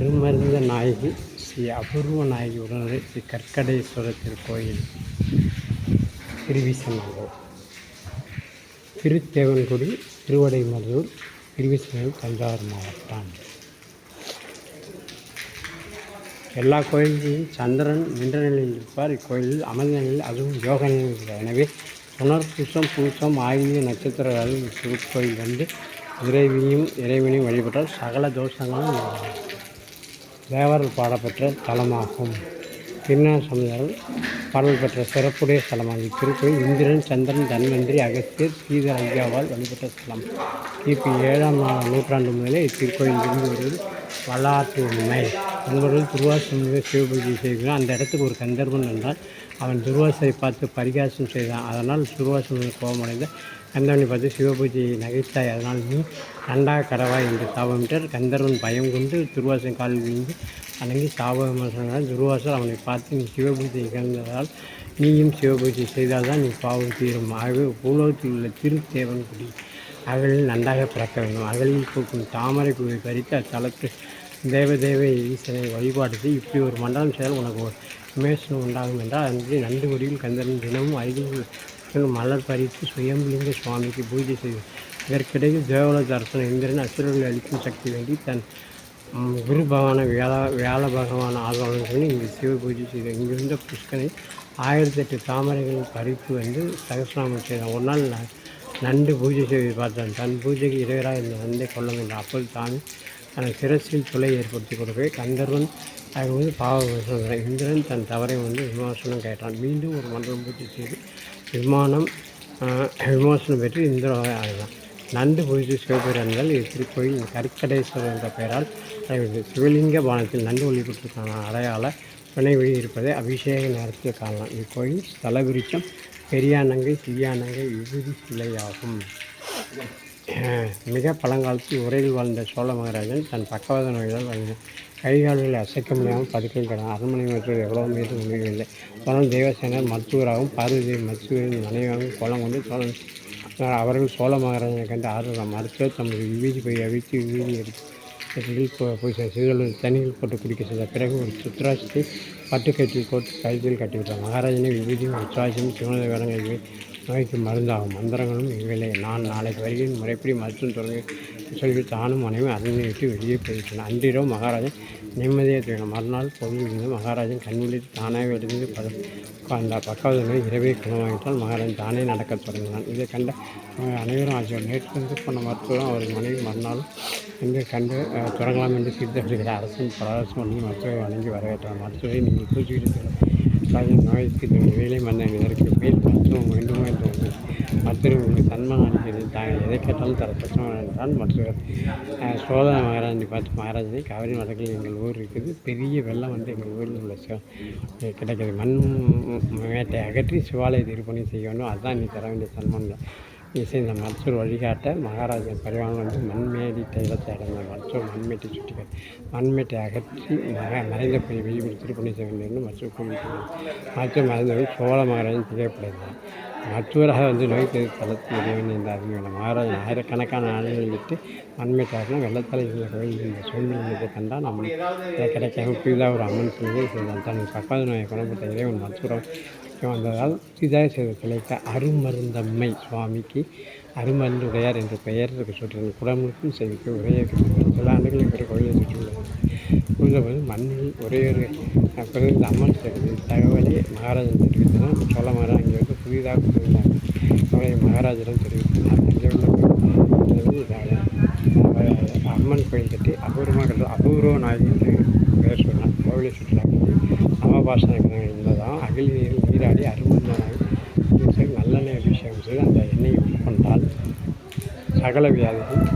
அருமருந்த நாயகி ஸ்ரீ அபூர்வ நாயகி உடனே ஸ்ரீ கற்கடேஸ்வரர் திருக்கோயில் திருவிசநல்லூர் திருத்தேவன்குடி திருவடைமருதூர் திருவிசநல்லூர் தஞ்சாவூர் மாவட்டம். எல்லா கோயில்களிலும் சந்திரன் நின்ற நிலையில் இருப்பார். இக்கோயிலில் அமர்ந்த நிலையில் அதுவும் யோக நிலையில் இருக்கிறார் எனவே புனர்பூசம் பூசம் ஆகிய நட்சத்திரங்களில் திருக்கோயில் வந்து இறைவியும் இறைவனையும் வழிபட்டால் சகல தோஷங்களும் தேவர்கள் பாடப்பெற்ற தலமாகும். திருநாள் சமுதாயம் பாடல் பெற்ற சிறப்புடைய ஸ்தலமாகும் இத்திருக்கோயில் இந்திரன் சந்திரன் தன்வந்திரி அகஸ்தியர் ஸ்ரீதர் ஐயாவால் வழிபட்ட ஸ்தலம் கிபி ஏழாம் நூற்றாண்டு முதலே இத்திருக்கோயில் இருந்து வருவது வரலாற்று உண்மை. என்பவர்கள் துர்வாசம் சிவபூஜை செய்கிறான். அந்த இடத்துக்கு ஒரு கந்தர்வன் என்றால் அவன் துர்வாசரை பார்த்து பரிகாசம் செய்தான். அதனால் துர்வாசம் கோபமடைந்த கந்தவனை பார்த்து சிவபூஜையை நகைத்தாய் அதனால் நீ நன்றாக கடவாய் என்று சாபமிட்டார். கந்தர்வன் பயம் கொண்டு துர்வாசன் காலில் விழுந்து அணங்கி சாபவிமர்சனால் துர்வாசர் அவனை பார்த்து நீ சிவபூஜை இகழ்ந்ததால் நீயும் சிவபூஜை செய்தால்தான் நீ பாவம் தீரும். ஆகவே பூலோகத்தில் உள்ள திருத்தேவன் குடி. அகலில் நன்றாக பிறக்க வேண்டும். அகலில் பூக்கும் தாமரை பூவை பறித்து அத்தலத்து தேவதேவ ஈசனை வழிபாடு இப்படி ஒரு மண்டலம் செய்தால் உனக்கு ஒரு விமேசனம் உண்டாகும் என்றால் அன்று நண்டு கொடியில் கந்தரன் தினமும் அருகில் மலர் பறித்து சுயம்பலிங்க சுவாமிக்கு பூஜை செய்து இதற்கிடையில் தேவலோக தர்சனம் இந்திரன் அசுரர்களை அளிக்கும் சக்தி வேண்டி தன் குரு பகவான வியாழ வியாழ பகவான் ஆகவன் சொல்லி இங்கு சிவ பூஜை செய்தோம் இங்கிருந்த புஷ்கனை ஆயிரத்தி எட்டு தாமரைகள் பறித்து வந்து சகசிரநாமம் செய்தான் ஒரு நாள் நண்டு பூஜை செய்து பார்த்தான். தன் பூஜைக்கு இடையராக இந்த நந்தை கொள்ள வேண்டும் அப்போது தான் தனது சிரசில் துளை ஏற்படுத்தி கொடுக்கவே கந்தர்வன் அது வந்து பாவ விமர்சனம் இந்திரன் தன் தவறை வந்து விமர்சனம் கேட்டான். மீண்டும் ஒரு மண்டலம் பூஜை செய்து விமானம் விமர்சனம் பெற்று இந்திரன் ஆகிறான் நண்டு பூஜை சிவபெருந்தால் திருக்கோயில் கற்கடேஸ்வரர் என்ற பெயரால் சிவலிங்க பானத்தில் நண்டு வழிபட்டிருக்கான அடையாள வினைவழி இருப்பதை அபிஷேக நேரத்தில் காணலாம். இக்கோயில் ஸ்தல விருட்சம் பெரியானங்கை சிறியானங்கை விபூதி சிலையாகும். மிக பழங்காலத்தில் உரையில் வாழ்ந்த சோழ மகாராஜன் தன் பக்கவாத நோய்களால் வாழ்ந்தார் கைகால்களை அசைக்க முடியாமல் பதுக்கல் கிடந்தான் அரண்மனை மற்றும் எவ்வளோ மீது முடியவில்லை சோழன் தேவசேனர் மருத்துவராகவும் பார்வதி மருத்துவரின் மனைவியாகவும் கோலம் கொண்டு சோழன் அவர்கள் சோழ மகாராஜனை கண்டு ஆர்வம் மருத்துவர் தமது விபீதி போய் அவித்து விபீதி எடுத்து இதில் போ- போய் சிறுகள் தண்ணியில் போட்டு குடிக்க செய்த பிறகு ஒரு சுத்ராசத்தை பட்டுக்கட்டில் போட்டு கழுத்தில் கட்டிவிட்டார் மகாராஜனை விபூதியும் உத்ராட்சியும் சிவனத வேடங்கள் நோய்க்கு மருந்தாகும். மந்திரங்களும் இவையில்லை நான் நாளைக்கு வருகிறேன். முறைப்படி மருத்துவம் தொடங்கி சொல்லி தானும் மனைவி அரண்மனை விட்டு வெளியே போயிட்டேன் அன்றிரவு மகாராஜன் நிம்மதியாக தூங்கினார் மறுநாள் பொழுது விழுந்து மகாராஜன் கண் தானாகவே எழுந்து பத அந்த பக்காவது இரவே குணமாகிட்டால் மகாராஜன் தானே நடக்கத் தொடங்கினான். இதை கண்ட அனைவரும் ஆச்சரியம். நேற்று வந்து போன மருத்துவம் அவர் மனைவி மறுநாள் என்று கண்டு தொடங்கலாம் என்று சித்தப்படுகிற அரசும் பலரசும் வந்து மருத்துவரை வணங்கி வரவேற்றார். மருத்துவரை நீங்கள் பூச்சிக்கிட்டு ராஜன் நோய்க்கு வேலை மன்னன் இதற்கு மேல் மருத்துவம் வேண்டுமோ என்று வந்து மருத்துவர் உங்களுக்கு சன்மானம் அளிக்கிறது தாங்கள் எதை கேட்டாலும் தர பிரச்சனை என்றால் மருத்துவர் சோழ மகாராஜனை பார்த்து மகாராஜனை காவிரி வடக்கில் எங்கள் ஊர் இருக்குது பெரிய வெள்ளம் வந்து எங்கள் ஊரில் உள்ள சிவ கிடைக்கிறது மண் மேட்டை அகற்றி சிவாலய திருப்பணி செய்ய வேண்டும். அதுதான் நீ தர வேண்டிய சன்மானம் இசை இந்த மருத்துவர் வழிகாட்ட மகாராஜன் பரிவாரம் வந்து மண்மேடி தைலத்தை அடைந்த மருத்துவர் மண்மேட்டை சுட்டிக்கார் மண்மேட்டை அகற்றி மக மறைந்த போய் வெளிப்படுத்தி திருப்பணி செய்ய வேண்டும் மருத்துவ மருத்துவர் மருத்துவ மறைந்தவர்கள் சோழ மகாராஜன் திகழ்ப்படுகிறார் மருத்துவராக வந்து நோய் தளத்தில் இறைவன் என்ற அறிவியல் மகாராஜன் ஆயிரக்கணக்கான ஆண்டுகள் விட்டு நன்மை வெள்ளத்தலை இருந்த கோயில் இந்த சூழ்நிலையை கண்டால் நம்ம கிடைக்காம புதிதாக ஒரு அம்மன் சிலையை செய்தான் தன். பக்காத நோயை குணப்பட்ட இறைவன் மருத்துவம் வந்ததால் புதிதாக செய்த சிலைக்கு அருமருந்தம்மை சுவாமிக்கு அருமருந்து உடையார் என்ற பெயர் சுற்றினர் குடமுழுக்கும் செய்திக்கு உரையை சில ஆண்டுகளுக்கு பிறகு கோயிலை சுற்றியுள்ளது உள்ளபோது மண்ணில் ஒரே ஒரு பிறந்த அம்மன் சிலை தகவலை மகாராஜன் தெரிவித்தனர். சோழ மகாராஜ் இங்கே வந்து புதிதாக புரிந்தார் அவரை மகாராஜரும் தெரிவித்தனர். அங்கே உள்ள அம்மன் கோயில் கட்டி அபூர்வமாக கட்டு அபூர்வ நாயகி பேர் பெயர் சொன்னார். கோவிலை சுற்றுலா நவபாசன இருந்ததாம் அகில் நீரில் நீராடி அருமந்தனாக நல்லெண்ணெய் அபிஷேகம் செய்து அந்த எண்ணெயை உட்கொண்டால் சகல வியாதிகள்